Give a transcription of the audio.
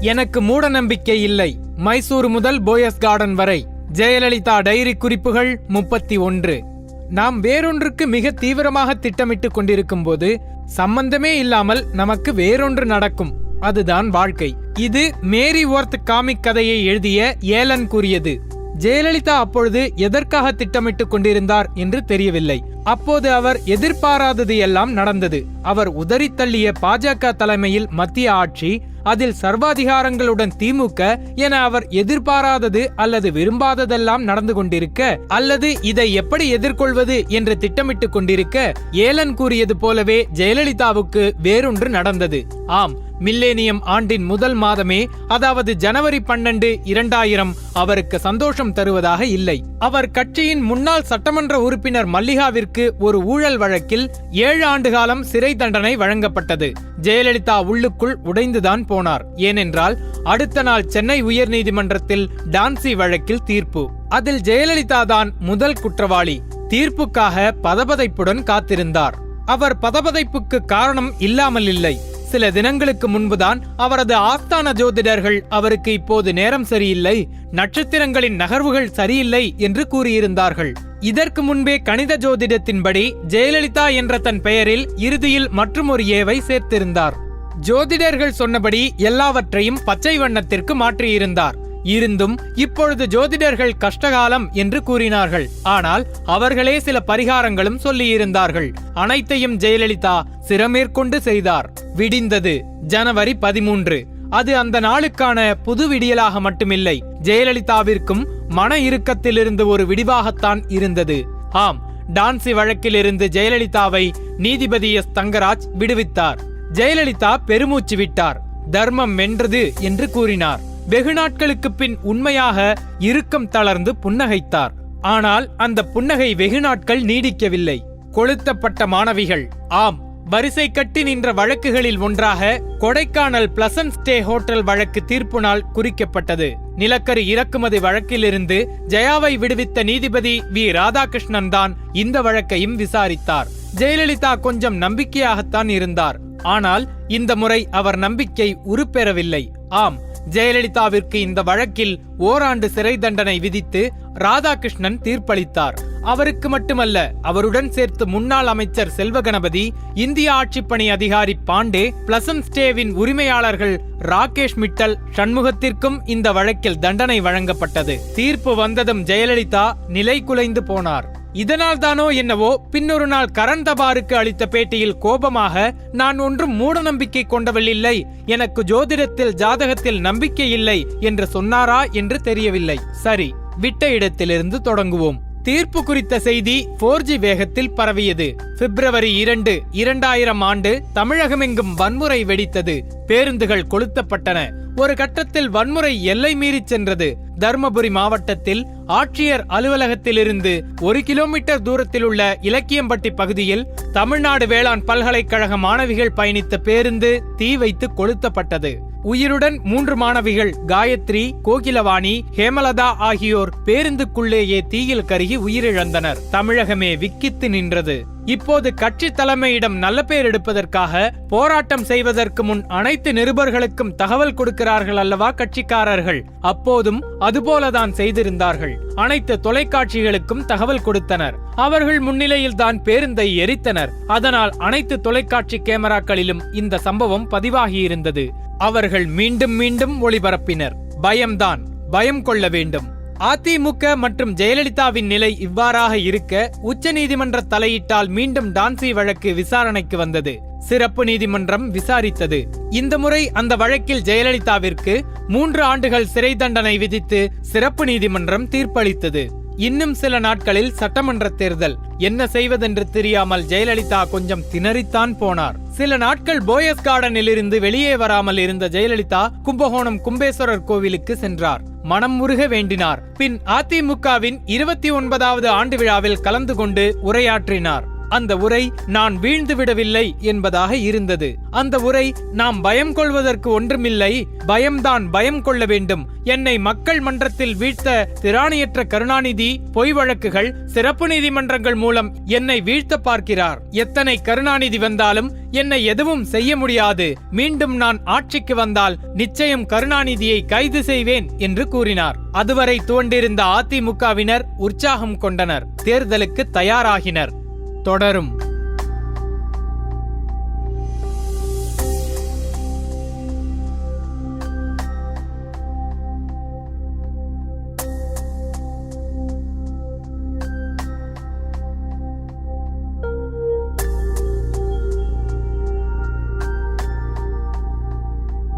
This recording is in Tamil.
எனக்கு மூட நம்பிக்கை இல்லை. மைசூர் முதல் போயஸ் கார்டன் வரை. ஜெயலலிதா டைரி குறிப்புகள் முப்பத்தி ஒன்று. நாம் வேறொன்றுக்கு மிக தீவிரமாக திட்டமிட்டுக் கொண்டிருக்கும் போது சம்பந்தமே இல்லாமல் நமக்கு வேறொன்று நடக்கும். அதுதான் வாழ்க்கை. இது மேரி ஒர்த் காமிக் கதையை எழுதிய ஏலன் கூறியது. ஜெயலலிதா அப்பொழுது எதற்காக திட்டமிட்டுக் கொண்டிருந்தார் என்று தெரியவில்லை. அப்போது அவர் எதிர்பாராதது எல்லாம் நடந்தது. அவர் உதறித்தள்ளிய பாஜக தலைமையில் மத்திய ஆட்சி அதில் சர்வாதிகாரங்களுடன் திமுக என அவர் எதிர்பாராதது அல்லது விரும்பாததெல்லாம் நடந்து கொண்டிருக்க அல்லது இதை எப்படி எதிர்கொள்வது என்று திட்டமிட்டுக் கொண்டிருக்க ஏலன் கூறியது போலவே ஜெயலலிதாவுக்கு வேறொன்று நடந்தது. ஆம் மில்லேனியம் ஆண்டின் முதல் மாதமே அதாவது ஜனவரி பன்னெண்டு இரண்டாயிரம் அவருக்கு சந்தோஷம் தருவதாக இல்லை. அவர் கட்சியின் முன்னாள் சட்டமன்ற உறுப்பினர் மல்லிகாவிற்கு ஒரு ஊழல் வழக்கில் ஏழு ஆண்டு காலம் சிறை தண்டனை வழங்கப்பட்டது. ஜெயலலிதா உள்ளுக்குள் உடைந்துதான் போனார். ஏனென்றால் அடுத்த நாள் சென்னை உயர்நீதிமன்றத்தில் டான்சி வழக்கில் தீர்ப்பு. அதில் ஜெயலலிதா தான் முதல் குற்றவாளி. தீர்ப்புக்காக பதபதைப்புடன் காத்திருந்தார். அவர் பதபதைப்புக்கு காரணம் இல்லாமல் இல்லை சில தினங்களுக்கு முன்புதான் அவரது ஆஸ்தான ஜோதிடர்கள் அவருக்கு இப்போது நேரம் சரியில்லை நட்சத்திரங்களின் நகர்வுகள் சரியில்லை என்று கூறியிருந்தார்கள். இதற்கு முன்பே கணித ஜோதிடத்தின்படி ஜெயலலிதா என்ற தன் பெயரில் இறுதியில் மற்றுமொரு ஏவை சேர்த்திருந்தார். ஜோதிடர்கள் சொன்னபடி எல்லாவற்றையும் பச்சை வண்ணத்திற்கு மாற்றியிருந்தார். இருந்தும் இப்பொழுது ஜோதிடர்கள் கஷ்டகாலம் என்று கூறினார்கள். ஆனால் அவர்களே சில பரிகாரங்களும் சொல்லியிருந்தார்கள். அனைத்தையும் ஜெயலலிதா சிரமேற்கொண்டு செய்தார். விடிந்தது ஜனவரி பதிமூன்று. அது அந்த நாளுக்கான புது விடியலாக மட்டுமில்லை. ஜெயலலிதாவிற்கும் மன இறுக்கத்திலிருந்து ஒரு விடிவாகத்தான் இருந்தது. ஆம் டான்சி வழக்கிலிருந்து ஜெயலலிதாவை நீதிபதி எஸ். தங்கராஜ் விடுவித்தார். ஜெயலலிதா பெருமூச்சு விட்டார். தர்மம் வென்றது என்று கூறினார். வெகு நாட்களுக்கு பின் உண்மையாக இறுக்கம் தளர்ந்து புன்னகைத்தார். ஆனால் அந்த புன்னகை வெகு நாட்கள் நீடிக்கவில்லை. கொளுத்தப்பட்ட மாணவிகள் ஆம் வரிசை கட்டி நின்ற வழக்குகளில் ஒன்றாக கொடைக்கானல் பிளசன்ட் ஸ்டே ஹோட்டல் வழக்கு தீர்ப்பு நாள் குறிக்கப்பட்டது. நிலக்கரி இறக்குமதி வழக்கிலிருந்து ஜெயாவை விடுவித்த நீதிபதி வி. ராதாகிருஷ்ணன் தான் இந்த வழக்கையும் விசாரித்தார். ஜெயலலிதா கொஞ்சம் நம்பிக்கையாகத்தான் இருந்தார். ஆனால் இந்த முறை அவர் நம்பிக்கை உருப்பெறவில்லை. ஆம் ஜெயலலிதாவிற்கு இந்த வழக்கில் ஓராண்டு சிறை தண்டனை விதித்து ராதாகிருஷ்ணன் தீர்ப்பளித்தார். அவருக்கு மட்டுமல்ல அவருடன் சேர்த்து முன்னாள் அமைச்சர் செல்வகணபதி இந்திய ஆட்சிப்பணி அதிகாரி பாண்டே பிளசன் ஸ்டேவின் உரிமையாளர்கள் ராகேஷ் மிட்டல் சண்முகத்திற்கும் இந்த வழக்கில் தண்டனை வழங்கப்பட்டது. தீர்ப்பு வந்ததும் ஜெயலலிதா நிலை குலைந்து போனார். இதனால் தானோ என்னவோ பின்னொரு நாள் கரண் தபாருக்கு அளித்த பேட்டியில் கோபமாக நான் ஒன்றும் மூட நம்பிக்கை கொண்டவள் இல்லை. எனக்கு ஜோதிடத்தில் ஜாதகத்தில் நம்பிக்கை இல்லை என்று சொன்னாரா என்று தெரியவில்லை. சரி விட்ட இடத்திலிருந்து தொடங்குவோம். தீர்ப்பு குறித்த செய்தி போர் ஜி வேகத்தில் பரவியது. பிப்ரவரி இரண்டு இரண்டாயிரம் ஆண்டு தமிழகமெங்கும் வன்முறை வெடித்தது. பேருந்துகள் கொளுத்தப்பட்டன. ஒரு கட்டத்தில் வன்முறை எல்லை மீறிச் சென்றது. தர்மபுரி மாவட்டத்தில் ஆட்சியர் அலுவலகத்திலிருந்து ஒரு கிலோமீட்டர் தூரத்தில் உள்ள இலக்கியம்பட்டி பகுதியில் தமிழ்நாடு வேளாண் பல்கலைக்கழக மாணவிகள் பயணித்த பேருந்து தீ வைத்து கொளுத்தப்பட்டது. உயிருடன் மூன்று மாணவிகள் காயத்ரி கோகிலவாணி ஹேமலதா ஆகியோர் பேருந்துக்குள்ளேயே தீயில் கருகி உயிரிழந்தனர். தமிழகமே விக்கித்து நின்றது. இப்போது கட்சி தலைமையிடம் நல்ல பேர் எடுப்பதற்காக போராட்டம் செய்வதற்கு முன் அனைத்து நிருபர்களுக்கும் தகவல் கொடுக்கிறார்கள் அல்லவா கட்சிக்காரர்கள்? அப்போதும் அதுபோலதான் செய்திருந்தார்கள். அனைத்து தொலைக்காட்சிகளுக்கும் தகவல் கொடுத்தனர். அவர்கள் முன்னிலையில் தான் பேருந்தை எரித்தனர். அதனால் அனைத்து தொலைக்காட்சி கேமராக்களிலும் இந்த சம்பவம் பதிவாகியிருந்தது. அவர்கள் மீண்டும் மீண்டும் ஒளிபரப்பினர். பயம்தான். பயம் கொள்ள வேண்டும். அதிமுக மற்றும் ஜெயலலிதாவின் நிலை இவ்வாறாக இருக்க உச்சநீதிமன்ற தலையிட்டால் மீண்டும் டான்சி வழக்கு விசாரணைக்கு வந்தது. சிறப்பு நீதிமன்றம் விசாரித்தது. இந்த முறை அந்த வழக்கில் ஜெயலலிதாவிற்கு மூன்று ஆண்டுகள் சிறை தண்டனை விதித்து சிறப்பு நீதிமன்றம் தீர்ப்பளித்தது. இன்னும் சில நாட்களில் சட்டமன்ற தேர்தல். என்ன செய்வதென்று தெரியாமல் ஜெயலலிதா கொஞ்சம் திணறித்தான் போனார். சில நாட்கள் போயஸ் கார்டனில் இருந்து வெளியே வராமல் இருந்த ஜெயலலிதா கும்பகோணம் கும்பேஸ்வரர் கோவிலுக்கு சென்றார். மனம் முருக வேண்டினார். பின் அதிமுகவின் இருபத்தி ஒன்பதாவது ஆண்டு விழாவில் கலந்து கொண்டு உரையாற்றினார். அந்த உரை நான் வீழ்ந்து விடவில்லை என்பதாக இருந்தது. அந்த உரை நாம் பயம் கொள்வதற்கு ஒன்றுமில்லை. பயம்தான் பயம் கொள்ள வேண்டும். என்னை மக்கள் மன்றத்தில் வீழ்த்த திராணியற்ற கருணாநிதி பொய் வழக்குகள் சிறப்பு நீதிமன்றங்கள் மூலம் என்னை வீழ்த்த பார்க்கிறார். எத்தனை கருணாநிதி வந்தாலும் என்னை எதுவும் செய்ய முடியாது. மீண்டும் நான் ஆட்சிக்கு வந்தால் நிச்சயம் கருணாநிதியை கைது செய்வேன் என்று கூறினார். அதுவரை துவண்டிருந்த அதிமுகவினர் உற்சாகம் கொண்டனர். தேர்தலுக்கு தயாராகினர். தொடரும்.